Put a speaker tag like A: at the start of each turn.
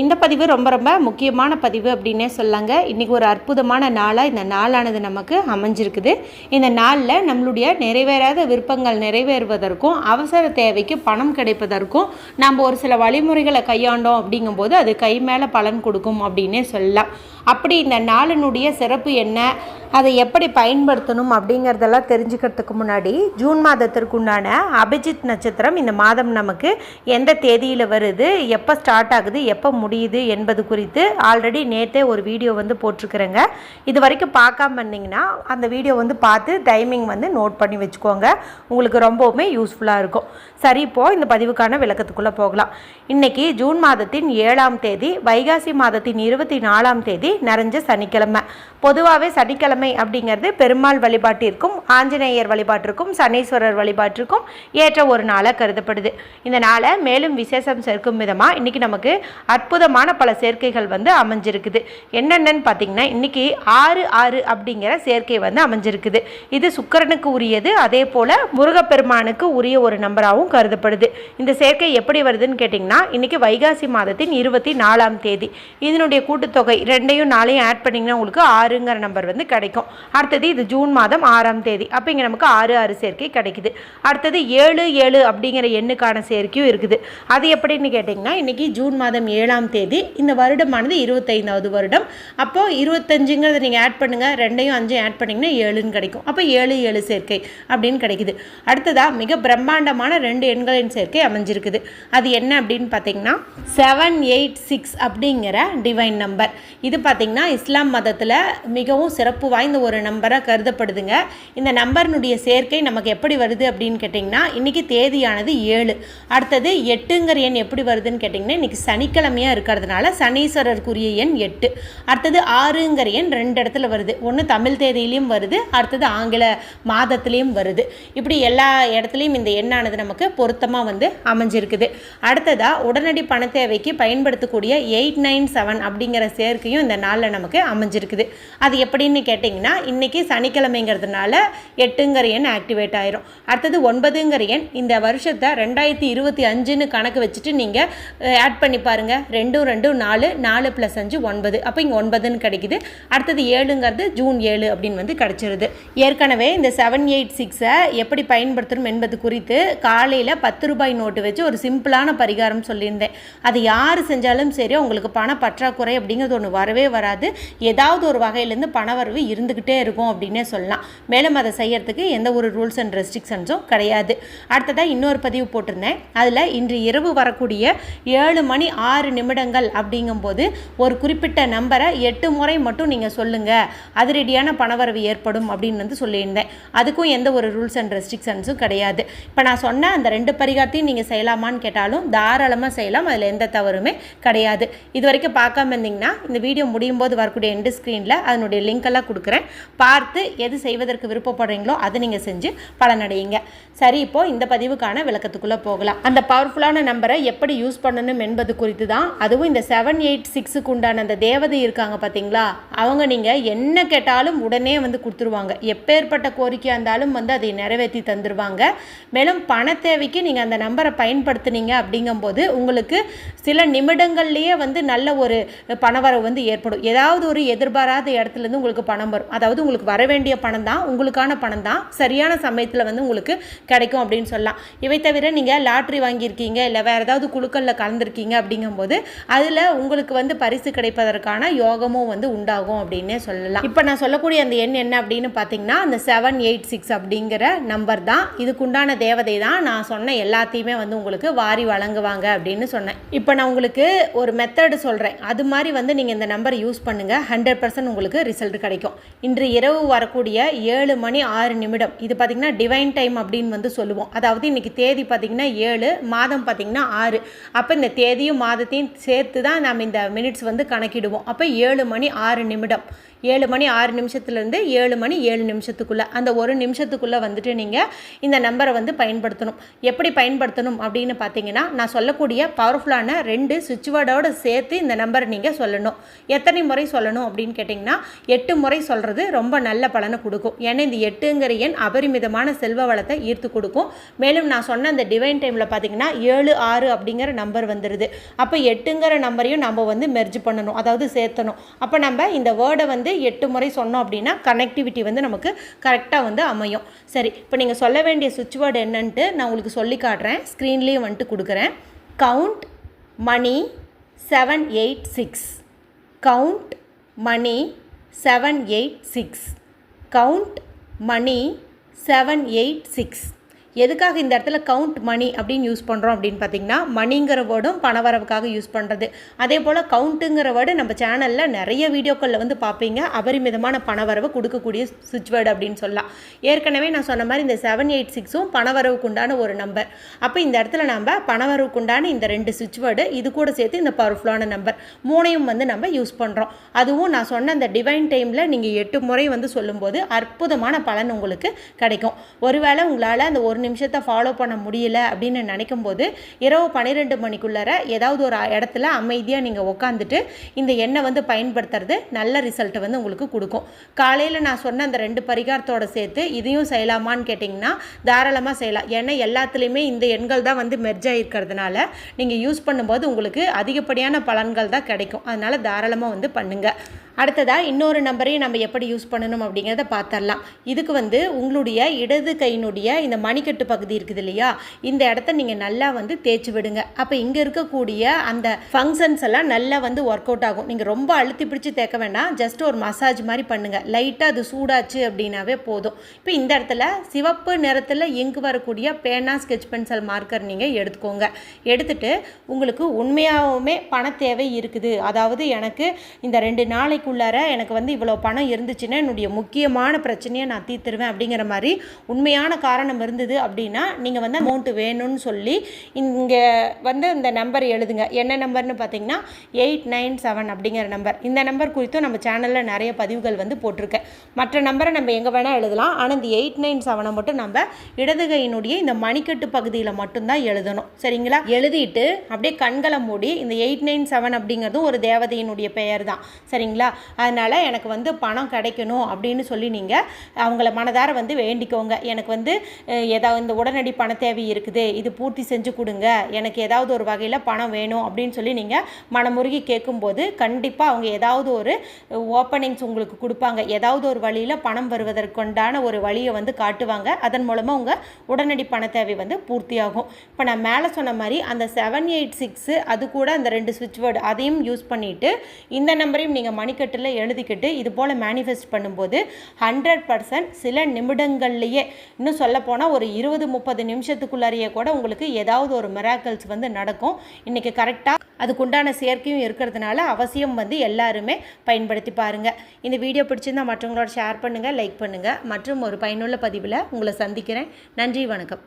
A: இந்த பதிவு ரொம்ப ரொம்ப முக்கியமான பதிவு அப்படின்னே சொல்லாங்க. இன்றைக்கி ஒரு அற்புதமான நாளாக இந்த நாளானது நமக்கு அமைஞ்சிருக்குது. இந்த நாளில் நம்மளுடைய நிறைவேறாத விருப்பங்கள் நிறைவேறுவதற்கும் அவசர தேவைக்கு பணம் கிடைப்பதற்கும் நம்ம ஒரு சில வழிமுறைகளை கையாண்டோம் அப்படிங்கும்போது அது கை மேலே பலன் கொடுக்கும் அப்படின்னே சொல்லலாம். அப்படி இந்த நாளினுடைய சிறப்பு என்ன அதை எப்படி பயன்படுத்தணும் அப்படிங்கிறதெல்லாம் தெரிஞ்சுக்கிறதுக்கு முன்னாடி ஜூன் மாதத்திற்குண்டான அபிஜித் நட்சத்திரம் இந்த மாதம் நமக்கு எந்த தேதியில் வருது எப்போ ஸ்டார்ட் ஆகுது எப்போ முடியுது என்பது குறித்து ஆல்ரெடி நேற்றே ஒரு வீடியோ வந்து போட்டிருக்கிறேங்க. இது வரைக்கும் பார்க்காம இருந்தீங்கன்னா அந்த வீடியோ வந்து பார்த்து டைமிங் வந்து நோட் பண்ணி வச்சுக்கோங்க. உங்களுக்கு ரொம்பவுமே யூஸ்ஃபுல்லாக இருக்கும். சரி இப்போது இந்த பதிவுக்கான விளக்கத்துக்குள்ளே போகலாம். இன்றைக்கி ஜூன் மாதத்தின் ஏழாம் தேதி வைகாசி மாதத்தின் இருபத்தி நாலாம் தேதி நிறைஞ்ச சனிக்கிழமை. பொதுவாகவே சனிக்கிழமை அப்படிங்கிறது பெருமாள் வழிபாட்டிற்கும் ஆஞ்சநேயர் வழிபாட்டிற்கும் சனீஸ்வரர் வழிபாட்டிற்கும் ஏற்ற ஒரு நாளாக கருதப்படுது. இந்த நாளை மேலும் விசேஷம் சேர்க்கும் விதமாக இன்றைக்கி நமக்கு அற்புதமான பல சேர்க்கைகள் வந்து அமைஞ்சிருக்குது. என்னென்னு பார்த்தீங்கன்னா இன்றைக்கி ஆறு ஆறு அப்படிங்கிற சேர்க்கை வந்து அமைஞ்சிருக்குது. இது சுக்கரனுக்கு உரியது அதே போல் முருகப்பெருமானுக்கு உரிய ஒரு நம்பராகவும் கருதப்படுது. இந்த சேர்க்கை எப்படி வருதுன்னு கேட்டிங்கன்னா இன்றைக்கி வைகாசி மாதத்தின் இருபத்தி நாலாம் தேதி. இதனுடைய கூட்டுத்தொகை ரெண்டையும் நாளையும் ஆட் பண்ணிங்கன்னா உங்களுக்கு ஆறுங்கிற நம்பர் வந்து கிடைக்கும். அடுத்தது இது ஜூன் மாதம் ஆறாம் தேதி. அப்போ இங்கே நமக்கு ஆறு ஆறு சேர்க்கை கிடைக்குது. அடுத்தது ஏழு ஏழு அப்படிங்கிற எண்ணுக்கான சேர்க்கையும் இருக்குது. அது எப்படின்னு கேட்டிங்கன்னா இன்றைக்கி ஜூன் மாதம் ஏழாம் தேதி. இந்த வருடமானது இருபத்தைந்தாவது வருடம். அப்போது இருபத்தஞ்சுங்கிறத நீங்கள் ஆட் பண்ணுங்கள் ரெண்டையும் அஞ்சையும் ஆட் பண்ணிங்கன்னா ஏழுன்னு கிடைக்கும். அப்போ ஏழு ஏழு சேர்க்கை அப்படின்னு கிடைக்குது. அடுத்ததாக மிக பிரம்மாண்டமான ரெண்டு எண்களின் சேர்க்கை அமைஞ்சிருக்குது. அது என்ன அப்படின்னு பார்த்தீங்கன்னா செவன் எயிட் சிக்ஸ் அப்படிங்கிற டிவைன் நம்பர் இது பார்த்திங்கன்னா இஸ்லாம் மதத்தில் மிகவும் சிறப்பு வாய்ந்த ஒரு நம்பராக கருதப்படுதுங்க. இந்த நம்பர்னுடைய சேர்க்கை நமக்கு எப்படி வருது அப்படின்னு கேட்டிங்கன்னா இன்றைக்கி தேதியானது ஏழு. அடுத்தது எட்டுங்கிற எண் எப்படி வருதுன்னு கேட்டிங்கன்னா இன்றைக்கி சனிக்கிழமையாக இருக்கிறதுனால சனீஸ்வரருக்குரிய எண் எட்டு. அடுத்தது ஆறுங்கிற எண் ரெண்டு இடத்துல வருது. ஒன்று தமிழ் தேதியிலையும் வருது. அடுத்தது ஆங்கில மாதத்துலேயும் வருது. இப்படி எல்லா இடத்துலையும் இந்த எண்ணானது நமக்கு பொருத்தமாக வந்து அமைஞ்சிருக்குது. அடுத்ததாக உடனடி பண தேவைக்கு பயன்படுத்தக்கூடிய எயிட் நைன் செவன் அப்படிங்கிற சேர்க்கையும் இந்த நாளில் நமக்கு அமைஞ்சிருக்குது. அது எப்படின்னு கேட்டிங்கன்னா இன்றைக்கி சனிக்கிழமைங்கிறதுனால எட்டுங்கிற எண் ஆக்டிவேட் ஆயிரும். அடுத்தது ஒன்பதுங்கிற எண் இந்த வருஷத்தை ரெண்டாயிரத்தி இருபத்தி அஞ்சுன்னு கணக்கு வச்சுட்டு நீங்கள் ஆட் பண்ணி பாருங்கள் ரெண்டும் ரெண்டும் நாலு நாலு ப்ளஸ் அஞ்சு ஒன்பது. அப்போ இங்கே ஒன்பதுன்னு கிடைக்குது. அடுத்தது ஏழுங்கிறது ஜூன் ஏழு அப்படின்னு வந்து கிடச்சிருது. ஏற்கனவே இந்த செவன் எயிட் சிக்ஸை எப்படி பயன்படுத்தணும் என்பது குறித்து காலையில் பத்து ரூபாய் நோட்டு வச்சு ஒரு சிம்பிளான பரிகாரம் சொல்லியிருந்தேன். அது யார் செஞ்சாலும் சரி உங்களுக்கு பண பற்றாக்குறை அப்படிங்கிறது ஒன்று வரவே வராது. ஏதாவது ஒரு வகையிலேருந்து பணவரவு இருந்துக்கிட்டே இருக்கும் அப்படின்னே சொல்லலாம். மேலும் அதை செய்யறதுக்கு எந்த ஒரு ரூல்ஸ் அண்ட் ரெஸ்ட்ரிக்ஷன்ஸும் கிடையாது. அடுத்ததாக இன்னொரு பதிவு போட்டிருந்தேன். அதில் இன்று இரவு வரக்கூடிய ஏழு மணி ஆறு நிமிடம் நிமிடங்கள் அப்படிங்கும்போது ஒரு குறிப்பிட்ட நம்பரை எட்டு முறை மட்டும் நீங்கள் சொல்லுங்கள் அதிரடியான பணவரவு ஏற்படும் அப்படின்னு வந்து சொல்லியிருந்தேன். அதுக்கும் எந்த ஒரு ரூல்ஸ் அண்ட் ரெஸ்ட்ரிக்ஷன்ஸும் கிடையாது. இப்போ நான் சொன்ன அந்த ரெண்டு பரிகாரத்தையும் நீங்கள் செய்யலாமான்னு கேட்டாலும் தாராளமாக செய்யலாம். அதில் எந்த தவறுமே கிடையாது. இது வரைக்கும் பார்க்காம இருந்தீங்கன்னா இந்த வீடியோ முடியும் போது வரக்கூடிய எண்டு ஸ்க்ரீனில் அதனுடைய லிங்க் எல்லாம் கொடுக்குறேன். பார்த்து எது செய்வதற்கு விருப்பப்படுறீங்களோ அதை நீங்கள் செஞ்சு பலனடையுங்க. சரி இப்போது இந்த பதிவுக்கான விளக்கத்துக்குள்ளே போகலாம். அந்த பவர்ஃபுல்லான நம்பரை எப்படி யூஸ் பண்ணணும் என்பது குறித்து தான் அதுவும் இந்த செவன் எயிட் சிக்ஸுக்கு உண்டான அந்த தேவதை இருக்காங்க பார்த்தீங்களா அவங்க நீங்கள் என்ன கேட்டாலும் உடனே வந்து கொடுத்துருவாங்க. எப்பேற்பட்ட கோரிக்கையாக இருந்தாலும் வந்து அதை நிறைவேற்றி தந்துடுவாங்க மேலும் பண தேவைக்கு நீங்கள் அந்த நம்பரை பயன்படுத்துனீங்க அப்படிங்கும்போது உங்களுக்கு சில நிமிடங்கள்லேயே வந்து நல்ல ஒரு பணவரவு வந்து ஏற்படும். ஏதாவது ஒரு எதிர்பாராத இடத்துலேருந்து உங்களுக்கு பணம் வரும். அதாவது உங்களுக்கு வர வேண்டிய பணம் தான் உங்களுக்கான பணம் தான் சரியான சமயத்தில் வந்து உங்களுக்கு கிடைக்கும் அப்படின்னு சொல்லலாம். இவை தவிர நீங்கள் லாட்ரி வாங்கியிருக்கீங்க இல்லை வேறு ஏதாவது குழுக்களில் கலந்துருக்கீங்க அப்படிங்கும்போது அதில் உங்களுக்கு வந்து பரிசு கிடைப்பதற்கான யோகமும் வந்து உண்டாகும் அப்படின்னே சொல்லலாம். இப்போ நான் சொல்லக்கூடிய அந்த எண் என்ன அப்படின்னு பார்த்தீங்கன்னா அந்த செவன் எயிட் சிக்ஸ் அப்படிங்கிற நம்பர் தான். இதுக்குண்டான தேவதை தான். நான் சொன்ன எல்லாத்தையுமே வந்து உங்களுக்கு வாரி வழங்குவாங்க அப்படின்னு சொன்னேன். இப்போ நான் உங்களுக்கு ஒரு மெத்தடு சொல்கிறேன் அது மாதிரி வந்து நீங்கள் இந்த நம்பர் யூஸ் பண்ணுங்கள் ஹண்ட்ரட் பர்சன்ட் உங்களுக்கு ரிசல்ட் கிடைக்கும். இன்று இரவு வரக்கூடிய ஏழு மணி ஆறு நிமிடம் இது பார்த்திங்கன்னா டிவைன் டைம் அப்படின்னு வந்து சொல்லுவோம். அதாவது இன்றைக்கி தேதி பார்த்திங்கன்னா ஏழு மாதம் பார்த்திங்கன்னா ஆறு. அப்போ இந்த தேதியும் மாதத்தையும் சேர்த்து தான் நம்ம இந்த மினிட்ஸ் வந்து கணக்கிடுவோம். அப்போ ஏழு மணி ஆறு நிமிடம். ஏழு மணி ஆறு நிமிஷத்துலேருந்து ஏழு மணி ஏழு நிமிஷத்துக்குள்ளே. அந்த ஒரு நிமிஷத்துக்குள்ளே வந்துட்டு நீங்கள் இந்த நம்பரை வந்து பயன்படுத்தணும். எப்படி பயன்படுத்தணும் அப்படின்னு பார்த்தீங்கன்னா நான் சொல்லக்கூடிய பவர்ஃபுல்லான ரெண்டு சுவிட்ச் வேர்டோடு சேர்த்து இந்த நம்பரை நீங்கள் சொல்லணும். எத்தனை முறை சொல்லணும் அப்படின்னு கேட்டிங்கன்னா எட்டு முறை சொல்கிறது ரொம்ப நல்ல பலனை கொடுக்கும். ஏன்னா இந்த எட்டுங்கிற எண் அபரிமிதமான செல்வ வளத்தை ஈர்த்து கொடுக்கும். மேலும் நான் சொன்ன அந்த டிவைன் டைமில் பார்த்தீங்கன்னா ஏழு ஆறு அப்படிங்கிற நம்பர் வந்துடுது அப்போ எட்டுங்கிற நம்பரையும் நம்ம வந்து மெர்ஜ் பண்ணணும் அதாவது சேர்த்தணும். அப்போ நம்ம இந்த வேர்டை வந்து எட்டு முறை சொன்னோம் அப்படின்னா கனெக்டிவிட்டி வந்து நமக்கு கரெக்டாக வந்து அமையும். சரி இப்போ நீங்கள் சொல்ல வேண்டிய சுவிட்ச் வேர்டு என்னன்ட்டு நான் உங்களுக்கு சொல்லி காட்டுறேன். ஸ்க்ரீன்லேயும் வந்துட்டு கொடுக்குறேன். Count money seven eight six count money seven eight six count money seven eight six எதுக்காக இந்த இடத்துல கவுண்ட் மணி அப்படின்னு யூஸ் பண்ணுறோம் அப்படின்னு பார்த்தீங்கன்னா மணிங்கிற வேர்டும் பணவரவுக்காக யூஸ் பண்ணுறது அதே போல் கவுண்ட்டுங்கிற வேர்டு நம்ம சேனலில் நிறைய வீடியோக்களில் வந்து பார்ப்பீங்க. அபரிமிதமான பணவரவு கொடுக்கக்கூடிய சுவிட்ச் வேர்டு அப்படின்னு சொல்லலாம். ஏற்கனவே நான் சொன்ன மாதிரி இந்த செவன் எயிட் சிக்ஸும் பணவரவுக்குண்டான ஒரு நம்பர் அப்போ இந்த இடத்துல நம்ம பணவரவுக்கு உண்டான இந்த ரெண்டு சுவிட்ச் வேர்டு இது கூட சேர்த்து இந்த பவர்ஃபுல்லான நம்பர் மூணையும் வந்து நம்ம யூஸ் பண்ணுறோம் அதுவும் நான் சொன்ன அந்த டிவைன் டைமில் நீங்கள் எட்டு முறை வந்து சொல்லும்போது அற்புதமான பலன் உங்களுக்கு கிடைக்கும். ஒருவேளை உங்களால் அந்த ஒரு நிமிஷத்தை ஃபாலோ பண்ண முடியல அப்படின்னு நினைக்கும் போது இரவு பன்னிரெண்டு மணிக்குள்ளார ஏதாவது ஒரு இடத்துல அமைதியாக நீங்கள் உட்காந்துட்டு இந்த எண்ணெய் வந்து பயன்படுத்துறது நல்ல ரிசல்ட்டை வந்து உங்களுக்கு கொடுக்கும். காலையில் நான் சொன்ன அந்த ரெண்டு பரிகாரத்தோட சேர்த்து இதையும் செய்யலாமான்னு கேட்டிங்கன்னா தாராளமாக செய்யலாம். ஏன்னா எல்லாத்துலேயுமே இந்த எண்கள் தான் வந்து மெர்ஜ் ஆகிருக்கிறதுனால நீங்கள் யூஸ் பண்ணும்போது உங்களுக்கு அதிகப்படியான பலன்கள் தான் கிடைக்கும். அதனால் தாராளமாக வந்து பண்ணுங்கள் அடுத்ததாக இன்னொரு நம்பரையும் நம்ம எப்படி யூஸ் பண்ணணும் அப்படிங்கிறத பார்த்துடலாம். இதுக்கு வந்து உங்களுடைய இடது கையினுடைய இந்த மணிக்கட்டு பகுதி இருக்குது இல்லையா? இந்த இடத்த நீங்கள் நல்லா வந்து தேய்ச்சி விடுங்க. அப்போ இங்கே இருக்கக்கூடிய அந்த ஃபங்க்ஷன்ஸ் எல்லாம் நல்லா வந்து ஒர்க் அவுட் ஆகும். நீங்கள் ரொம்ப அழுத்தி பிடிச்சி தேக்க வேண்டாம். ஜஸ்ட் ஒரு மசாஜ் மாதிரி பண்ணுங்கள் லைட்டாக அது சூடாச்சு அப்படின்னாவே போதும். இப்போ இந்த இடத்துல சிவப்பு நிறத்தில் இங்கு வரக்கூடிய பேனா ஸ்கெச் பென்சில் மார்க்கர் நீங்கள் எடுத்துக்கோங்க. எடுத்துட்டு உங்களுக்கு உண்மையாகவுமே பண தேவை இருக்குது. அதாவது எனக்கு இந்த ரெண்டு நாளைக்குள்ளார எனக்கு வந்து இவ்வளோ பணம் இருந்துச்சுன்னா என்னுடைய முக்கியமான பிரச்சனையை நான் தீர்த்துருவேன் அப்படிங்கிற மாதிரி உண்மையான காரணம் இருந்தது அப்படின்னா நீங்கள் வந்து அமௌண்ட்டு வேணும்னு சொல்லி இங்கே வந்து இந்த நம்பர் எழுதுங்க. என்ன நம்பர்னு பார்த்தீங்கன்னா எயிட் நைன் செவன் அப்படிங்கிற நம்பர் இந்த நம்பர் குறித்தும் நம்ம சேனலில் நிறைய பதிவுகள் வந்து போட்டிருக்கேன் மற்ற நம்பரை நம்ம எங்கே வேணால் எழுதலாம். ஆனால் இந்த எயிட் நைன் செவனை மட்டும் நம்ம இடதுகையினுடைய இந்த மணிக்கட்டு பகுதியில் மட்டும்தான் எழுதணும். சரிங்களா? எழுதிட்டு அப்படியே கண்களை மூடி இந்த எயிட் நைன் செவன் அப்படிங்கிறதும் ஒரு தேவதையினுடைய பெயர் தான். சரிங்களா? அதனால் எனக்கு வந்து பணம் கிடைக்கணும் அப்படின்னு சொல்லி நீங்கள் அவங்கள மனதார வந்து வேண்டிக்கோங்க. எனக்கு வந்து ஏதாவது இந்த உடனடி பண தேவை இருக்குது இது பூர்த்தி செஞ்சு கொடுங்க எனக்கு ஏதாவது ஒரு வகையில் பணம் வேணும் அப்படின்னு சொல்லி நீங்கள் மனமுருகி கேட்கும்போது கண்டிப்பாக அவங்க ஏதாவது ஒரு ஓப்பனிங்ஸ் உங்களுக்கு கொடுப்பாங்க. ஏதாவது ஒரு வழியில் பணம் வருவதற்குண்டான ஒரு வழியை வந்து காட்டுவாங்க. அதன் மூலமாக உங்கள் உடனடி பண தேவை வந்து பூர்த்தியாகும். இப்போ நான் மேலே சொன்ன மாதிரி அந்த செவன் எயிட் சிக்ஸு அது கூட அந்த ரெண்டு சுவிட்ச் வேர்டு அதையும் யூஸ் பண்ணிவிட்டு இந்த நம்பரையும் நீங்கள் மணிக்கட்டில் எழுதிக்கிட்டு இது போல் மேனிஃபெஸ்ட் பண்ணும்போது ஹண்ட்ரட் பர்சன்ட் சில நிமிடங்கள்லேயே இன்னும் சொல்லப்போனால் ஒரு இருபது முப்பது நிமிஷத்துக்குள்ளாரையே கூட உங்களுக்கு ஏதாவது ஒரு மிராக்கல்ஸ் வந்து நடக்கும். இன்றைக்கி கரெக்டாக அதுக்குண்டான சேர்க்கையும் இருக்கிறதுனால அவசியம் வந்து எல்லாருமே பயன்படுத்தி பாருங்கள் இந்த வீடியோ பிடிச்சிருந்தா மற்றவங்களோட ஷேர் பண்ணுங்கள் லைக் பண்ணுங்கள் மற்றும் ஒரு பயனுள்ள பதிவில் உங்களை சந்திக்கிறேன். நன்றி வணக்கம்.